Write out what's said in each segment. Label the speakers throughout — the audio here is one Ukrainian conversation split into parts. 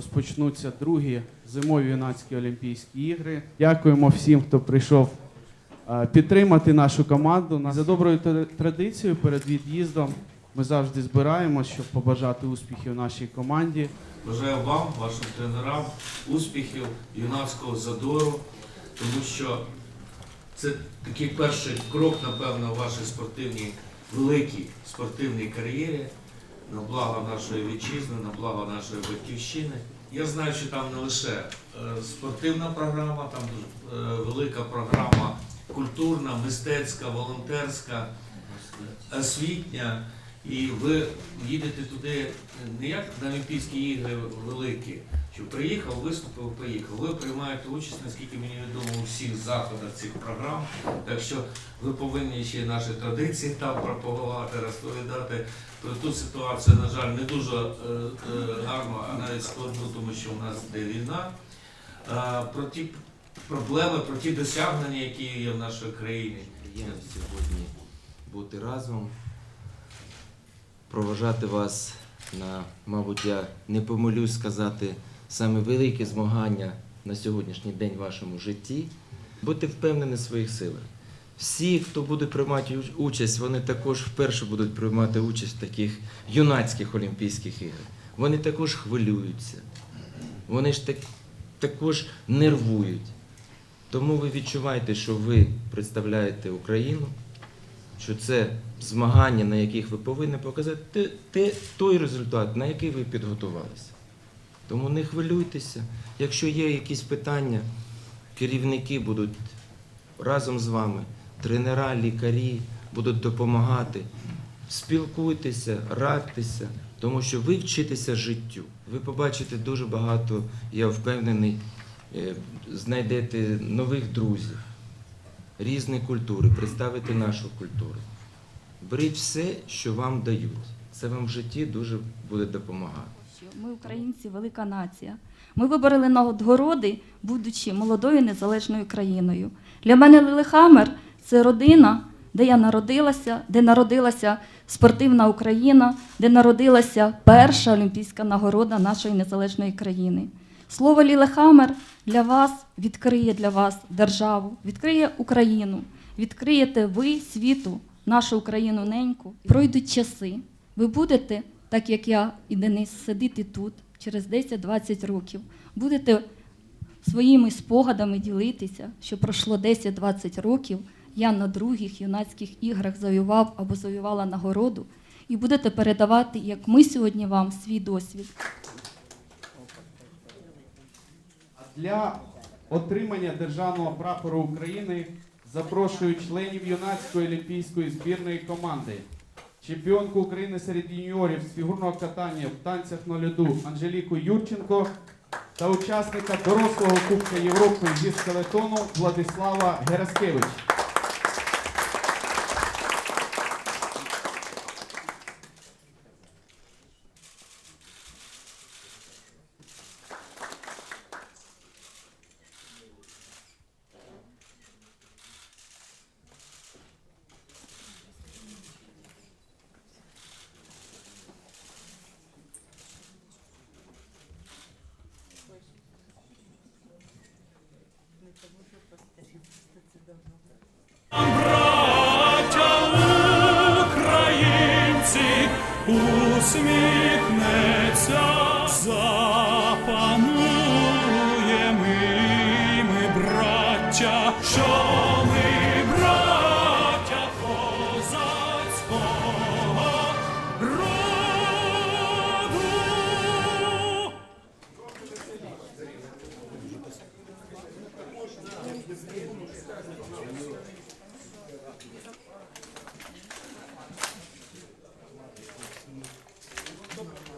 Speaker 1: розпочнуться другі зимові юнацькі Олімпійські ігри. Дякуємо всім, хто прийшов е, підтримати нашу команду. За доброю традицією перед від'їздом ми завжди збираємося, щоб побажати успіхів нашій команді.
Speaker 2: Бажаю вам, вашим тренерам, успіхів, юнацького задору, тому що це такий перший крок, напевно, в вашій спортивній, великій спортивній кар'єрі на благо нашої вітчизни, на благо нашої батьківщини. Я знаю, що там не лише е, спортивна програма, там е, велика програма культурна, мистецька, волонтерська, освітня. І ви їдете туди не як на Олімпійські ігри великі, що приїхав, виступив, поїхав. Ви приймаєте участь, наскільки мені відомо, у всіх заходах цих програм. Так що ви повинні ще наші традиції там пропагувати, розповідати про ту ситуацію, на жаль, не дуже е, е, гарно, а навіть складно, тому що у нас йде війна. Про ті проблеми, про ті досягнення, які є в нашій країні.
Speaker 3: Приємно сьогодні бути разом, проважати вас на, мабуть, я не помилюсь сказати, саме велике змагання на сьогоднішній день в вашому житті. Будьте впевнені в своїх силах. Всі, хто буде приймати участь, вони також вперше будуть приймати участь в таких юнацьких Олімпійських іграх. Вони також хвилюються, вони ж так, також нервують. Тому ви відчуваєте, що ви представляєте Україну, що це змагання, на яких ви повинні показати те, той результат, на який ви підготувалися. Тому не хвилюйтеся. Якщо є якісь питання, керівники будуть разом з вами, тренера, лікарі будуть допомагати. Спілкуйтеся, радьтеся, тому що ви вчитеся життю. Ви побачите дуже багато, я впевнений, е, знайдете нових друзів, різні культури, представите нашу культуру. Беріть все, що вам дають. Це вам в житті дуже буде допомагати.
Speaker 4: Ми, українці, велика нація. Ми вибороли нагороди, будучи молодою незалежною країною. Для мене Лилихамер це родина, де я народилася, де народилася спортивна Україна, де народилася перша олімпійська нагорода нашої незалежної країни. Слово Лілехамер для вас відкриє для вас державу, відкриє Україну, відкриєте ви світу, нашу Україну неньку. Пройдуть часи. Ви будете, так як я і Денис, сидіти тут через 10-20 років. Будете своїми спогадами ділитися, що пройшло 10-20 років. Я на других юнацьких іграх завоював або завоювала нагороду, і будете передавати, як ми сьогодні вам, свій досвід.
Speaker 1: Для отримання державного прапору України запрошую членів юнацької олімпійської збірної команди, чемпіонку України серед юніорів з фігурного катання в танцях на льоду Анжеліку Юрченко та учасника дорослого Кубка Європи зі скелетону Владислава Гераскевич.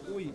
Speaker 5: Ой.